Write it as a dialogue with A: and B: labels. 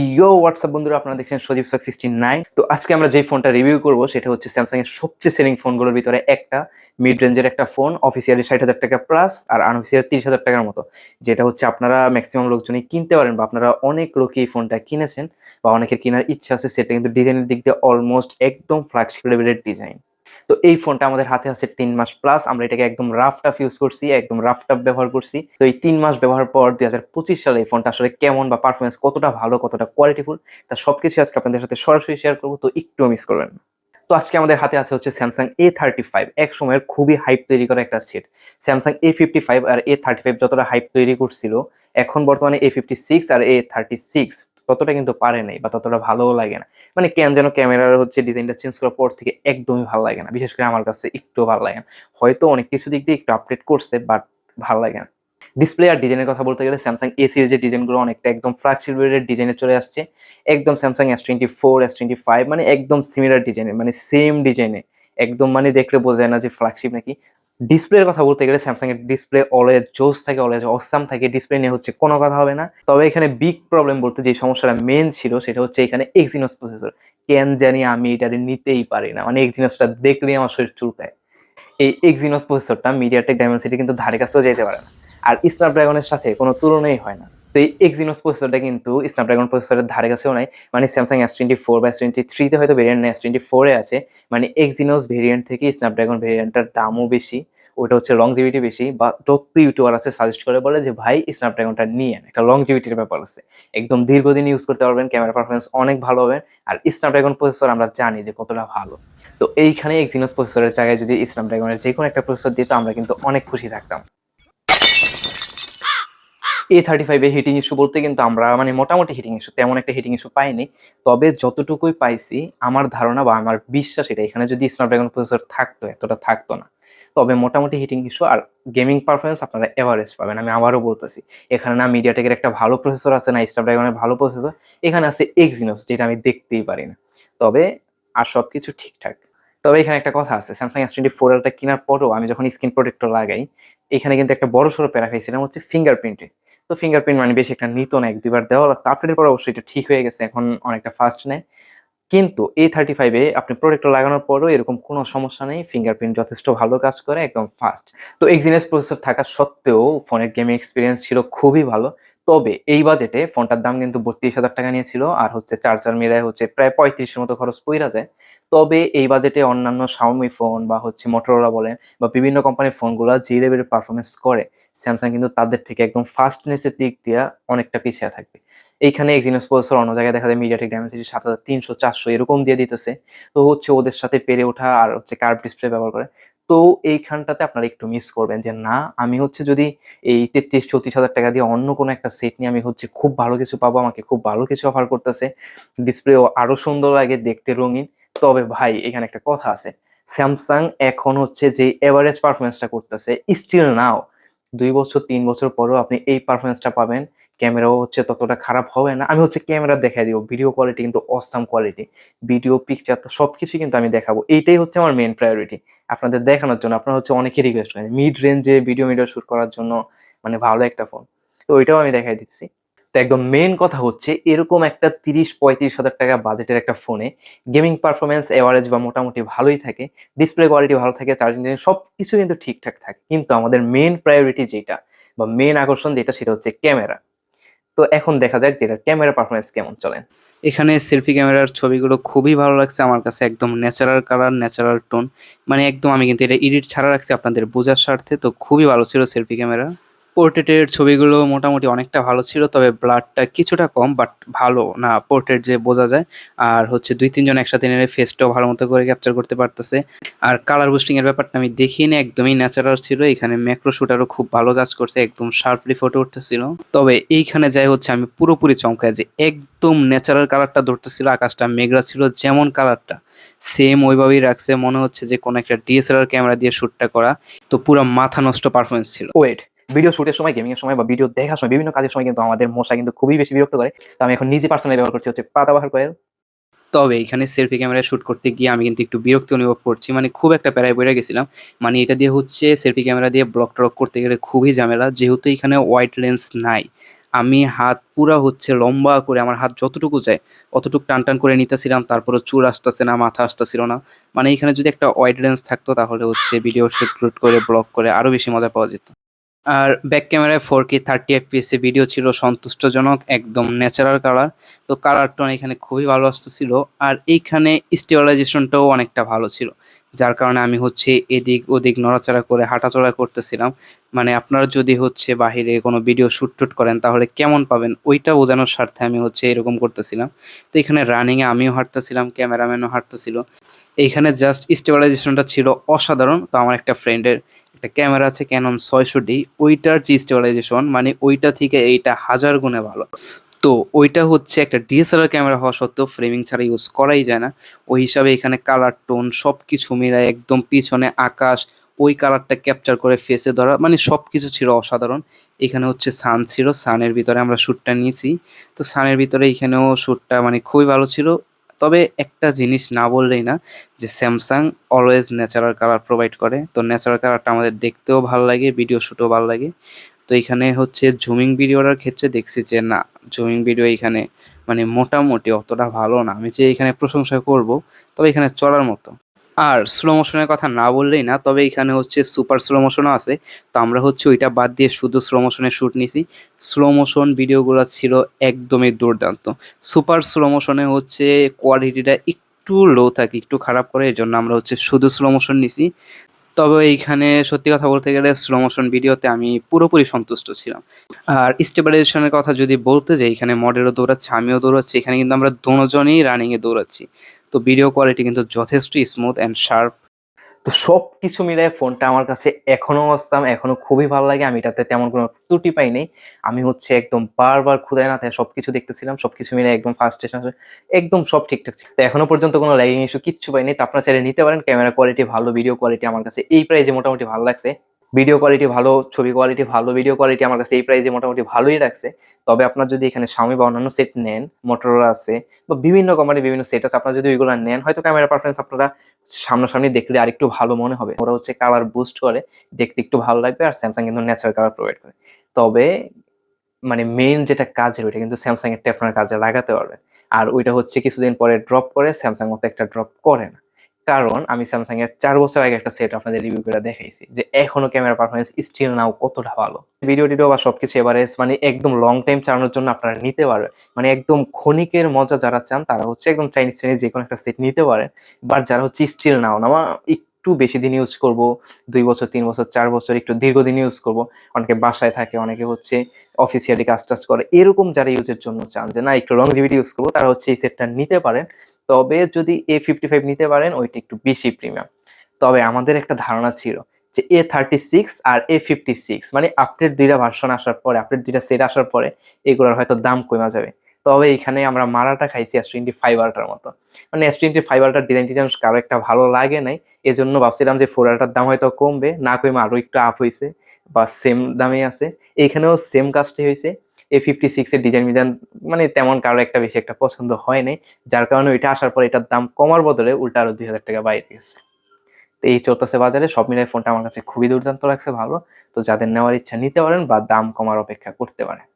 A: ইয়ো WhatsApp বন্ধুরা, আপনারা দেখছেন সজীব সক সিক্সটি নাইন তো আজকে আমরা যে ফোনটা রিভিউ করব, সেটা হচ্ছে স্যামসাং এর সবচেয়ে সেলিং ফোনগুলোর ভিতরে একটা মিড রেঞ্জের একটা ফোন অফিসিয়ালি ষাট হাজার টাকা প্লাস আর আনঅফিসিয়ালি তিরিশ হাজার টাকার মতো, যেটা হচ্ছে আপনারা ম্যাক্সিমাম লোকজনই কিনতে পারেন বা আপনারা অনেক লোকই এই ফোনটা কিনেছেন বা অনেকের কেনার ইচ্ছা আছে, সেটা কিন্তু ডিজাইনের দিক দিয়ে অলমোস্ট একদম ফ্ল্যাগশিপ ডিজাইন তো এই ফোনটা আমাদের হাতে আছে তিন মাস প্লাস আমরা এটাকে একদম রাফ টাফ ইউজ করছি, একদম রাফ টাফ ব্যবহার করছি। তো এই তিন মাস ব্যবহার পর দুই হাজার পঁচিশ সালে এই ফোনটা আসলে কেমন বা পারফরমেন্স কতটা ভালো, কতটা কোয়ালিটিফুল তা সবকিছু আজকে আপনাদের সাথে সরাসরি শেয়ার করব, তো একটু মিস করবেন। তো আজকে আমাদের হাতে আছে হচ্ছে স্যামসাং এ থার্টি ফাইভ এক সময়ের খুবই হাইপ তৈরি করা একটা set Samsung A fifty five R A thirty five যতটা হাইপ তৈরি করছিল, এখন বর্তমানে এ ফিফটি সিক্স আর এ থার্টি সিক্স ততটা কিন্তু পারে নাই বা ততটা ভালোও লাগে না। মানে কেন যেন ক্যামেরার হচ্ছে ডিজাইনটা চেঞ্জ করার পর থেকে একদমই ভালো লাগে না। বিশেষ করে আমার কাছে একটু ভালো লাগে না। হয়তো অনেক কিছু দিক দিয়ে একটু আপডেট করছে বাট ভালো লাগে না। ডিসপ্লে আর ডিজাইনের কথা বলতে গেলে স্যামসাং এ সিরিজের ডিজাইনগুলো অনেকটা একদম ফ্ল্যাগশিপ ডিজাইনে চলে আসছে। একদম Samsung S twenty four S twenty five মানে একদম সিমিলার ডিজাইনে মানে সেম ডিজাইনে একদম মানে দেখলে বোঝায় না যে ফ্ল্যাগশিপ নাকি। ডিসপ্লের কথা বলতে গেলে স্যামসাং এর ডিসপ্লে অলওয়েজ জোস থাকে অলওয়েজ অসাম থাকে। ডিসপ্লে নিয়ে হচ্ছে কোনো কথা হবে না। তবে এখানে বিগ প্রবলেম বলতে যে সমস্যাটা মেন ছিল সেটা হচ্ছে এখানে এক্সিনোস প্রসেসর কেন জানি আমি এটা নিতেই পারি না। মানে এক্সিনোসটা দেখলেই আমার শরীর চুলকায়। এই এক্সিনোস প্রসেসরটা মিডিয়াটেক ডায়মেন্সিটি কিন্তু ধারে কাছেও যেতে পারে না। আর স্ন্যাপড্রাগনের সাথে কোনো তুলনাই হয় না। তো এই এক্সিনোস প্রসেসরটা কিন্তু স্ন্যাপড্রাগন প্রসেসরের ধারে কাছেও নাই। মানে স্যামসাং এস টোয়েন্টি ফোর বা এস টোয়েন্টি থ্রিতে হয়তো ভেরিয়েন্ট এস টোয়েন্টি ফোরে আছে। মানে এক্সিনোস ভেরিয়েন্ট থেকে স্ন্যাপড্রাগন ভেরিয়েন্টটার দামও বেশি, ওটা হচ্ছে লংজিভিটি বেশি, বা যত ইউটিউবার আছে সাজেস্ট করে বলে যে, ভাই স্ন্যাপড্রাগনটা নিয়ে একটা লংজিভিটির ব্যাপার আছে। একদম দীর্ঘদিন ইউজ করতে পারবেন ক্যামেরা পারফরমেন্স অনেক ভালো হবে, আর স্ন্যাপড্রাগন প্রসেসর আমরা জানি যে কতটা ভালো। তো এইখানে এক্সিনোস প্রসেসরের জায়গায় যদি স্ন্যাপড্রাগনের যে কোনো একটা প্রসেসর দিত, আমরা কিন্তু অনেক খুশি থাকতাম। এ থার্টি ফাইভে হিটিং ইস্যু বলতে কিন্তু আমরা মানে মোটামুটি হিটিং ইস্যু তেমন একটা হিটিং ইস্যু পাইনি। তবে যতটুকুই পাইছি, আমার ধারণা বা আমার বিশ্বাস এটা, এখানে যদি স্ন্যাপড্রাগন প্রসেসর থাকতো, এতটা থাকতো না। তবে মোটামুটি হিটিং ইস্যু আর গেমিং পারফরমেন্স আপনারা এভারেজ পাবেন, আমি আবারও বলতেছি। এখানে না মিডিয়াটেকের একটা ভালো প্রসেসর আছে, না স্ন্যাপড্রাগনের ভালো প্রসেসর এখানে আছে এক্সিনোস যেটা আমি দেখতেই পারি না। তবে আর সব কিছু ঠিকঠাক। তবে এখানে একটা কথা আছে স্যামসাং এস টোয়েন্টি ফোর কেনার পরও আমি যখন স্ক্রিন প্রোটেক্টর লাগাই, এখানে কিন্তু একটা বড় সড়ো প্যারা খাইছিলাম, হচ্ছে ফিঙ্গারপ্রিন্টে তো ফিঙ্গারপ্রিন্ট মানে বেশি একটা নিত না, এক দুইবার দেওয়া লাগতো। আপডেটের পর অবশ্যই এটা ঠিক হয়ে গেছে, এখন অনেকটা ফাস্ট নেয়। কিন্তু এই থার্টি ফাইভে আপনি প্রোটেক্টর লাগানোর পরও এরকম কোনো সমস্যা নেই ফিঙ্গারপ্রিন্ট যথেষ্ট ভালো কাজ করে, একদম ফাস্ট তো এক্সিনেস প্রসেসর থাকা সত্ত্বেও ফোনের গেমিং এক্সপিরিয়েন্স ছিল খুবই ভালো, তবে এই বাজেটে ফোনটার দাম কিন্তু বত্রিশ হাজার টাকা নিয়েছিল, আর হচ্ছে চার্জার মিলায় হচ্ছে প্রায় পঁয়ত্রিশের মতো খরচ পইরা যায়। তবে এই বাজেটে অন্যান্য শাওমি ফোন বা হচ্ছে মোটরোলা বলেন বা বিভিন্ন কোম্পানির ফোনগুলো যে লেভেলের পারফরমেন্স করে। স্যামসাং কিন্তু তাদের থেকে একদম ফাস্টনেসের দিক দিয়ে অনেকটা পিছিয়ে থাকবে। এইখানে এক্সিনোস প্রসেসর অন্য জায়গায় দেখা যায় মিডিয়াটেক ডায়মেন্সিটি সাত হাজার তিনশো, চারশো এরকম দিয়ে দিতেছে। তো হচ্ছে ওদের সাথে পেরে ওঠা আর হচ্ছে কার্ভ ডিসপ্লে ব্যবহার করে। তো এইখানটাতে আপনারা একটু মিস করবেন যে, না, আমি হচ্ছে যদি এই তেত্রিশ, চৌত্রিশ হাজার টাকা দিয়ে অন্য কোনো একটা সেট নিয়ে আমি হচ্ছে খুব ভালো কিছু পাবো, আমাকে খুব ভালো কিছু অফার করতেছে ডিসপ্লেও আরও সুন্দর লাগে, দেখতে রঙিন, তবে ভাই এখানে একটা কথা আছে। স্যামসাং এখন হচ্ছে যে এভারেজ পারফরমেন্সটা করতেছে স্টিল নাও দুই বছর, তিন বছর পরেও আপনি এই পারফরমেন্সটা পাবেন। ক্যামেরাও হচ্ছে ততটা খারাপ হবে না। আমি হচ্ছে ক্যামেরা দেখাই দিব। ভিডিও কোয়ালিটি কিন্তু অসাম কোয়ালিটি ভিডিও পিকচার তো সব কিছুই কিন্তু আমি দেখাবো। এইটাই হচ্ছে আমার মেন প্রায়োরিটি আপনাদের দেখানোর জন্য আপনারা হচ্ছে অনেকে রিকোয়েস্ট করেন। মিড রেঞ্জে ভিডিও মিডিও শ্যুট করার জন্য মানে ভালো একটা ফোন তো ওইটাও আমি দেখাই দিচ্ছি। তো একদম মেন কথা হচ্ছে, এরকম একটা তিরিশ, পঁয়ত্রিশ হাজার টাকা বাজেটের একটা ফোনে গেমিং পারফরমেন্স অ্যাভারেজ বা মোটামুটি ভালোই থাকে ডিসপ্লে কোয়ালিটি ভালো থাকে চার্জিং সব কিছু কিন্তু ঠিকঠাক থাকে। কিন্তু আমাদের মেন প্রায়োরিটি যেটা বা মেন আকর্ষণ যেটা, সেটা হচ্ছে ক্যামেরা তো এখন দেখা যাক যেটা ক্যামেরা পারফরমেন্স কেমন চলে।
B: এখানে সেলফি ক্যামেরার ছবিগুলো খুবই ভালো লাগছে আমার কাছে, একদম ন্যাচারাল কালার ন্যাচারাল টোন মানে একদম আমি কিন্তু এটা এডিট ছাড়া রাখছি আপনাদের বোঝার স্বার্থে, তো খুবই ভালো ছিল সেলফি ক্যামেরা পোর্ট্রেটের ছবিগুলো মোটামুটি অনেকটা ভালো ছিল, তবে ব্লাডটা কিছুটা কম বাট ভালো না। পোর্ট্রেট যে বোঝা যায়, আর হচ্ছে দুই তিনজন একসাথে নিলে ফেসটাও ভালো মতো করে ক্যাপচার করতে পারতেছে। আর কালার বুস্টিং এর ব্যাপারটা আমি দেখিনি, একদমই ন্যাচারাল ছিল। এখানে ম্যাক্রো শুটারও খুব ভালো কাজ করছে, একদম শার্পলি ফটো উঠতেছিল। তবে এইখানে যাই হচ্ছে, আমি পুরোপুরি চমকায় যে একদম ন্যাচারাল কালারটা ধরতেছিল, আকাশটা মেঘলা ছিল যেমন কালারটা সেম ওইভাবেই রাখছে, মনে হচ্ছে যে কোনো একটা ডিএসএলআর ক্যামেরা দিয়ে শ্যুটটা করা। তো পুরো মাথা নষ্ট পারফরমেন্স ছিল।
A: ওয়েট ভিডিও শুটের সময় গেমিং এর সময় বা ভিডিও দেখার সময়, বিভিন্ন কাজের সময় কিন্তু আমাদের মশা কিন্তু খুবই বেশি বিরক্ত করে। তো আমি এখন নিজে পার্সোনালি ব্যবহার করছি হচ্ছে পাতা পাতাবাহার কয়েল।
B: তবে এখানে সেলফি ক্যামেরায় শ্যুট করতে গিয়ে আমি কিন্তু একটু বিরক্তি অনুভব করছি। মানে খুব একটা প্যারায় পড়ে গেছিলাম। মানে এটা দিয়ে হচ্ছে সেলফি ক্যামেরা দিয়ে ব্লক ট্রক করতে গেলে খুবই ঝামেলা। যেহেতু এখানে ওয়াইড লেন্স নাই। আমি হাত পুরা হচ্ছে লম্বা করে আমার হাত যতটুকু যায়, অতটুকু টান টান করে নিতেছিলাম। তারপরে চুল আসতেছে না, মাথা আসতেছিল না। মানে এখানে যদি একটা ওয়াইড রেঞ্জ থাকতো তাহলে হচ্ছে ভিডিও শুট টুট করে ব্লক করে আরও বেশি মজা পাওয়া যেত। আর ব্যাক ক্যামেরায় four K thirty FPS video ছিল, সন্তুষ্টজনক, একদম ন্যাচারাল কালার তো কালার টোন এখানে খুবই ভালো আসতেছিল। আর এইখানে স্টেবিলাইজেশনটাও অনেকটা ভালো ছিল। যার কারণে আমি হচ্ছে এদিক ওদিক নড়াচড়া করে, হাঁটাচলা করতেছিলাম। মানে আপনারা যদি হচ্ছে বাহিরে কোনো ভিডিও শ্যুট টুট করেন, তাহলে কেমন পাবেন? ওইটা বোঝানোর স্বার্থে আমি হচ্ছে এরকম করতেছিলাম। তো এখানে রানিংয়ে আমিও হাঁটতেছিলাম ক্যামেরাম্যানও হাঁটতেছিল। এইখানে জাস্ট স্টেবিলাইজেশনটা ছিল অসাধারণ। তো আমার একটা ফ্রেন্ডের একটা ক্যামেরা আছে ক্যানন ছয়শো ডি ওইটার যে স্টেবিলাইজেশন মানে ওইটা থেকে এইটা হাজার গুণে ভালো। তো ওইটা হচ্ছে একটা ডিএসএলআর ক্যামেরা হওয়া সত্ত্বেও ফ্রেমিং ছাড়া ইউজ করাই যায় না। ওই হিসাবে এখানে কালার টোন সব কিছু মিলায় একদম পিছনে আকাশ, ওই কালারটা ক্যাপচার করে ফেসে ধরা মানে সব কিছু ছিল অসাধারণ। এখানে হচ্ছে সান ছিল সানের ভিতরে আমরা শ্যুটটা নিয়েছি। তো সানের ভিতরে এখানেও শ্যুটটা মানে খুবই ভালো ছিল। তবে একটা জিনিস না বললেই না, যে Samsung always natural colour provide করে। তো ন্যাচারাল কালারটা আমাদের দেখতেও ভালো লাগে ভিডিও শ্যুটও ভালো লাগে। তো এখানে হচ্ছে জুমিং ভিডিওটার ক্ষেত্রে দেখছি যে না জুমিং ভিডিও এখানে মানে মোটামুটি অতটা ভালো না। আমি যে এখানে প্রশংসা করব, তবে এখানে চলার মতো। আর স্লো মোশনের কথা না বললেই না, তবে এখানে হচ্ছে সুপার স্লো মোশনও আছে। তো আমরা হচ্ছে ওইটা বাদ দিয়ে শুধু স্লো মোশনের শ্যুট নিছি। স্লো মোশন ভিডিওগুলো ছিল একদমই দুর্দান্ত। সুপার স্লো মোশনে হচ্ছে কোয়ালিটিটা একটু লো থাকে, একটু খারাপ করে এই জন্য আমরা হচ্ছে শুধু স্লো মোশন নিছি। তবে এইখানে সত্যি কথা বলতে গেলে স্লো মোশন ভিডিওতে আমি পুরোপুরি সন্তুষ্ট ছিলাম। আর স্টেবিলাইজেশনের কথা যদি বলতে যাই, এখানে মডেলও দৌড়াচ্ছে, আমিও দৌড়াচ্ছি, এখানে কিন্তু আমরা দুজনেই রানিংয়ে দৌড়াচ্ছি। তো ভিডিও কোয়ালিটি কিন্তু যথেষ্ট স্মুথ অ্যান্ড শার্প
A: তো সব কিছু মিলে ফোনটা আমার কাছে এখনও অস্তাম এখনও খুবই ভালো লাগে। আমি এটাতে তেমন কোনো ত্রুটি পাই নাই। আমি হচ্ছে একদম বারবার খুদায় না সব কিছু দেখতেছিলাম সব কিছু মিলে একদম ফার্স্ট একদম সব ঠিকঠাক ছিল। তো এখনও পর্যন্ত কোনো ল্যাগিং ইস্যু কিচ্ছু পাইনি তো আপনারা চাইলে নিতে পারেন ক্যামেরা কোয়ালিটি ভালো ভিডিও কোয়ালিটি আমার কাছে এই প্রাইজে মোটামুটি ভালো লাগছে। ভিডিও কোয়ালিটি ভালো, ছবি কোয়ালিটি ভালো ভিডিও কোয়ালিটি আমার কাছে এই প্রাইজে মোটামুটি ভালোই রাখছে তবে আপনার যদি এখানে স্বামী বা অন্যান্য সেট নেন মোটরোলা আছে, বা বিভিন্ন কোম্পানির বিভিন্ন সেট আছে, আপনারা যদি ওইগুলো নেন, হয়তো ক্যামেরা পারফরমেন্স আপনারা সামনাসামনি দেখলে আরেকটু ভালো মনে হবে। ওরা হচ্ছে কালার বুস্ট করে, দেখতে একটু ভালো লাগবে, আর স্যামসাং কিন্তু ন্যাচারাল কালার প্রোভাইড করে। তবে মানে মেইন যেটা কাজের, ওইটা কিন্তু স্যামসাং এর আপনার কাজে লাগাতে পারবে। আর ওইটা হচ্ছে কিছুদিন পরে ড্রপ করে স্যামসাং মতো একটা ড্রপ করে না। কারণ আমি স্যামসাং এর চার বছর আগে একটা সেট আপনাদের রিভিউ করে দেখাইছি যে এখনও ক্যামেরা পারফরমেন্স স্টিল নাও কতটা ভালো। ভিডিও টিডিও বা সবকিছু এভারেজ মানে একদম লং টাইম চালানোর জন্য আপনারা নিতে পারবেন। মানে একদম ক্ষণিকের মজা যারা চান, তারা হচ্ছে একদম চাইনিজ চাইনিজ যে কোনো একটা সেট নিতে পারেন। বাট যারা হচ্ছে স্টিল নাও না একটু বেশি দিন ইউজ করব, দুই বছর, তিন বছর, চার বছর একটু দীর্ঘদিন ইউজ করব। অনেকে বাসায় থাকে, অনেকে হচ্ছে অফিসিয়ালি কাজ টাজ করে। এরকম যারা ইউজের জন্য চান যে, না, একটু লংজিভিটি ইউজ করব, তারা হচ্ছে এই সেটটা নিতে পারেন। তবে যদি এ ফিফটি ফাইভ নিতে পারেন, ওইটা একটু বেশি প্রিমিয়াম তবে আমাদের একটা ধারণা ছিল যে এ থার্টি সিক্স আর এ ফিফটি সিক্স মানে আপডেট দুইটা ভার্সন আসার পরে আপডেট দুইটা সেট আসার পরে, এগুলোর হয়তো দাম কমে যাবে। তবে এখানে আমরা মারাটা খাইছি এস টোয়েন্টি ফাইভ আলটার মতো। মানে এস টোয়েন্টি ফাইভ আলটার ডিজাইন টিজাইন কারও একটা ভালো লাগে নাই, এজন্য ভাবছিলাম যে ফোর আলটার দাম হয়তো কমবে, না কমে আরও একটু আপ হয়েছে বা সেম দামে আছে। এইখানেও সেম কাজটি হয়েছে এ ফিফটি সিক্সের ডিজাইন মিজাইন মানে তেমন কারও একটা বেশি একটা পছন্দ হয় নাই। যার কারণে ওইটা আসার পর এটার দাম কমার বদলে উল্টা আরও দুই হাজার টাকা বাইরে গেছে। তো এই চলতেছে বাজারে, সব মিলাই ফোনটা আমার কাছে খুবই দুর্দান্ত লাগছে, ভালো। তো যাদের নেওয়ার ইচ্ছা নিতে পারেন বা দাম কমার অপেক্ষা করতে পারেন।